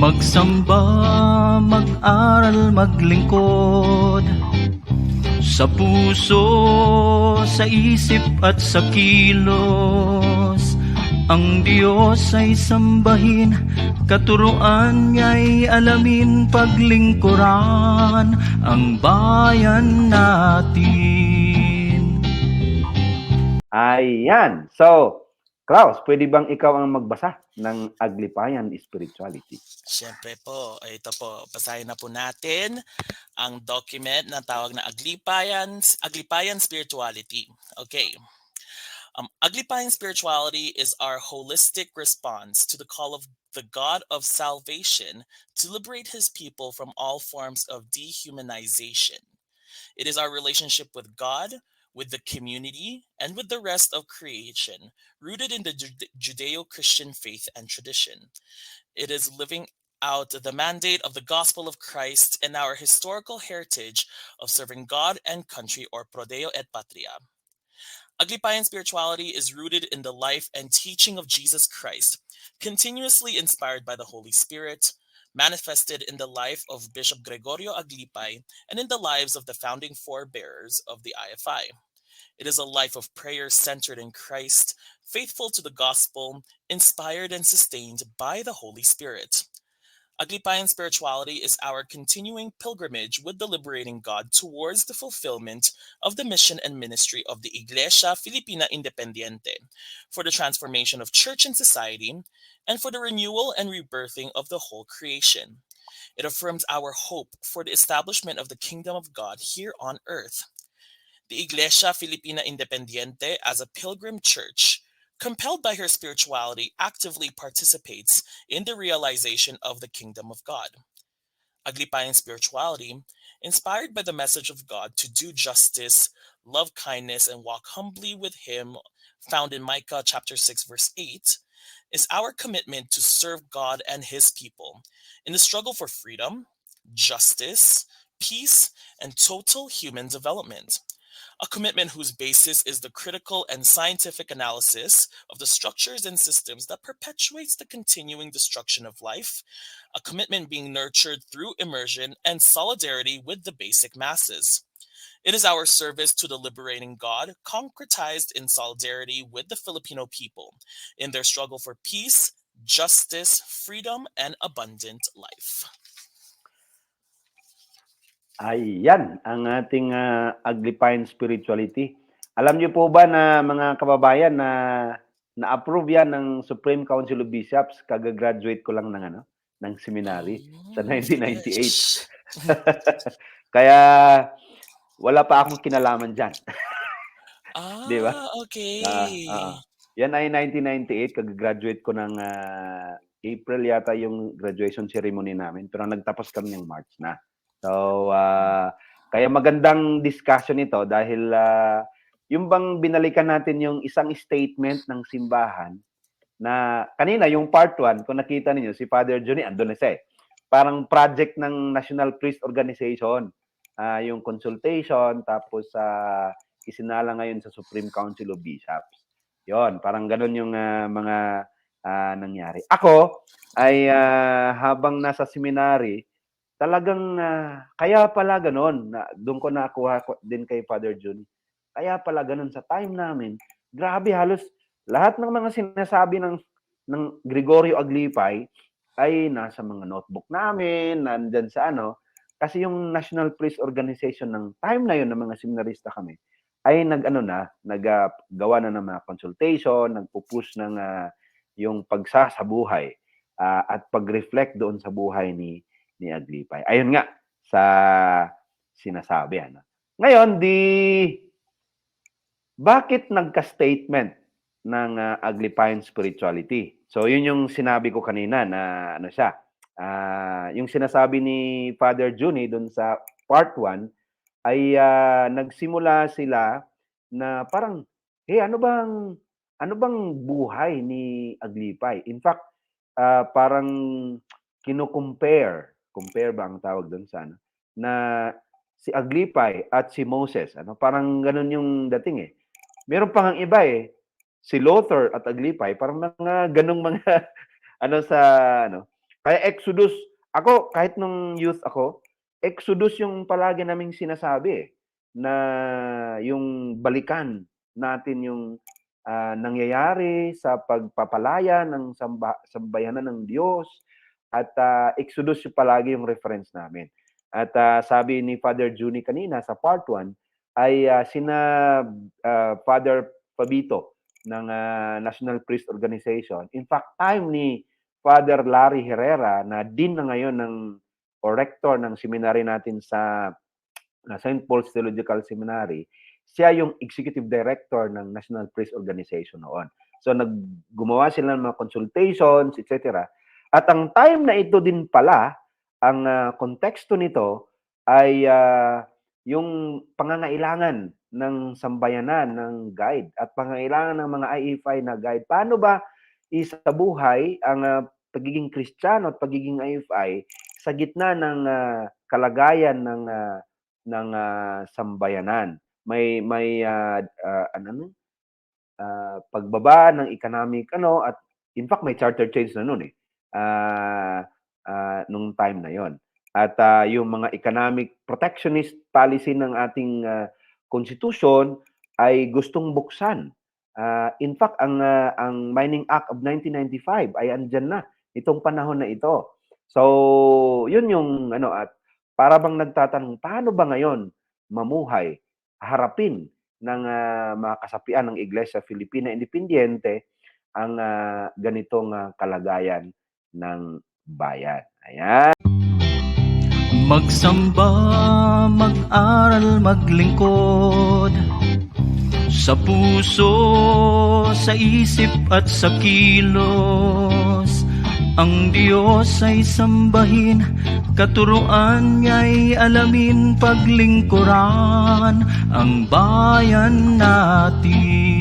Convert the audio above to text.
Magsamba, mag-aral, maglingkod. Sa puso, sa isip at sa kilos. Ang Diyos ay sambahin Katuruan niya'y alamin paglingkuran Ang bayan natin. Ayan. So, Klaus, pwede bang ikaw ang magbasa ng Aglipayan Spirituality? Siyempre po, ito po, basahin na po natin ang document na tawag na Aglipayan, Aglipayan Spirituality. Okay. Um, Aglipayan Spirituality is our holistic response to the call of the God of salvation to liberate his people from all forms of dehumanization. It is our relationship with God, with the community, and with the rest of creation, rooted in the Judeo Christian faith and tradition. It is living out the mandate of the gospel of Christ and our historical heritage of serving God and country, or Prodeo et Patria. Aglipayan spirituality is rooted in the life and teaching of Jesus Christ, continuously inspired by the Holy Spirit, manifested in the life of Bishop Gregorio Aglipay and in the lives of the founding forebearers of the IFI. It is a life of prayer centered in Christ, faithful to the gospel, inspired and sustained by the Holy Spirit. Aglipayan spirituality is our continuing pilgrimage with the liberating God towards the fulfillment of the mission and ministry of the Iglesia Filipina Independiente for the transformation of church and society and for the renewal and rebirthing of the whole creation. It affirms our hope for the establishment of the kingdom of God here on earth. The Iglesia Filipina Independiente, as a pilgrim church, compelled by her spirituality, actively participates in the realization of the kingdom of God. Aglipayan spirituality, inspired by the message of God to do justice, love kindness, and walk humbly with Him, found in Micah chapter 6, verse 8, is our commitment to serve God and His people in the struggle for freedom, justice, peace, and total human development a commitment whose basis is the critical and scientific analysis of the structures and systems that perpetuates the continuing destruction of life, a commitment being nurtured through immersion and solidarity with the basic masses. It is our service to the liberating God, concretized in solidarity with the Filipino people in their struggle for peace, justice, freedom, and abundant life. Ayan, ang ating uh, Aglipayan Spirituality. Alam niyo po ba na mga kababayan na na-approve yan ng Supreme Council of Bishops, kagagraduate ko lang ng ano, ng seminary sa 1998. Kaya wala pa akong kinalaman diyan. ah, Di ba? okay. Uh, uh, yan ay 1998, kagagraduate ko ng uh, April yata yung graduation ceremony namin, pero nagtapos kami ng March na. So, uh, kaya magandang discussion ito dahil uh, yung bang binalikan natin yung isang statement ng simbahan na kanina yung part 1, kung nakita niyo si Father Johnny andun na siya eh. Parang project ng National Priest Organization. Uh, yung consultation tapos uh, isinala ngayon sa Supreme Council of Bishops. Yon, parang ganun yung uh, mga uh, nangyari. Ako ay uh, habang nasa seminary, talagang uh, kaya pala ganoon na doon ko nakuha din kay Father June. Kaya pala ganoon sa time namin. Grabe halos lahat ng mga sinasabi ng ng Gregorio Aglipay ay nasa mga notebook namin, nandiyan sa ano, kasi yung National Priest Organization ng time na yun ng mga seminarista kami ay nag-ano na, naggawa uh, na ng mga consultation, nagpo-push ng uh, yung pagsasabuhay uh, at pag-reflect doon sa buhay ni ni Aglipay. Ayun nga sa sinasabi ano. Ngayon di bakit nagka-statement ng uh, Aglipayan spirituality? So yun yung sinabi ko kanina na ano siya. Uh, yung sinasabi ni Father Juni doon sa part 1 ay uh, nagsimula sila na parang hey ano bang ano bang buhay ni Aglipay? In fact, uh, parang kino-compare compare ba ang tawag doon sa ano, na si Aglipay at si Moses, ano, parang ganun yung dating eh. Meron pang ang iba eh, si Lothar at Aglipay, parang mga ganung mga ano sa ano. Kaya Exodus, ako kahit nung youth ako, Exodus yung palagi naming sinasabi eh, na yung balikan natin yung ah, nangyayari sa pagpapalaya ng samba, sambayanan ng Diyos at ah, Exodus yung palagi yung reference namin. At ah, sabi ni Father Juni kanina sa part 1 ay ah, sina ah, Father Fabito ng ah, National Priest Organization. In fact, time ni Father Larry Herrera na din na ngayon ng o rector ng seminary natin sa na St. Paul's Theological Seminary, siya yung executive director ng National Priest Organization noon. So naggumawa sila ng mga consultations, etc. At ang time na ito din pala, ang ah, konteksto nito ay ah, yung pangangailangan ng sambayanan ng guide at pangangailangan ng mga IFI na guide. Paano ba isabuhay ang ah, pagiging Kristiyano at pagiging IFI sa gitna ng ah, kalagayan ng ah, ng ah, sambayanan? May may ah, ah, ano no? Ah, pagbaba ng economic ano at in fact may charter change na noon eh. Ah, ah, nung time na 'yon. At ah, yung mga economic protectionist policy ng ating ah, constitution ay gustong buksan. Ah, in fact ang ah, ang Mining Act of 1995 ay andyan na itong panahon na ito. So, yun yung ano at para bang nagtatanong paano ba ngayon mamuhay, harapin ng ah, mga kasapian ng Iglesia Filipina Independiente ang ah, ganitong ah, kalagayan ng bayan. Ayan. Magsamba, mag-aral, maglingkod Sa puso, sa isip at sa kilos Ang Diyos ay sambahin Katuruan niya'y alamin paglingkuran Ang bayan natin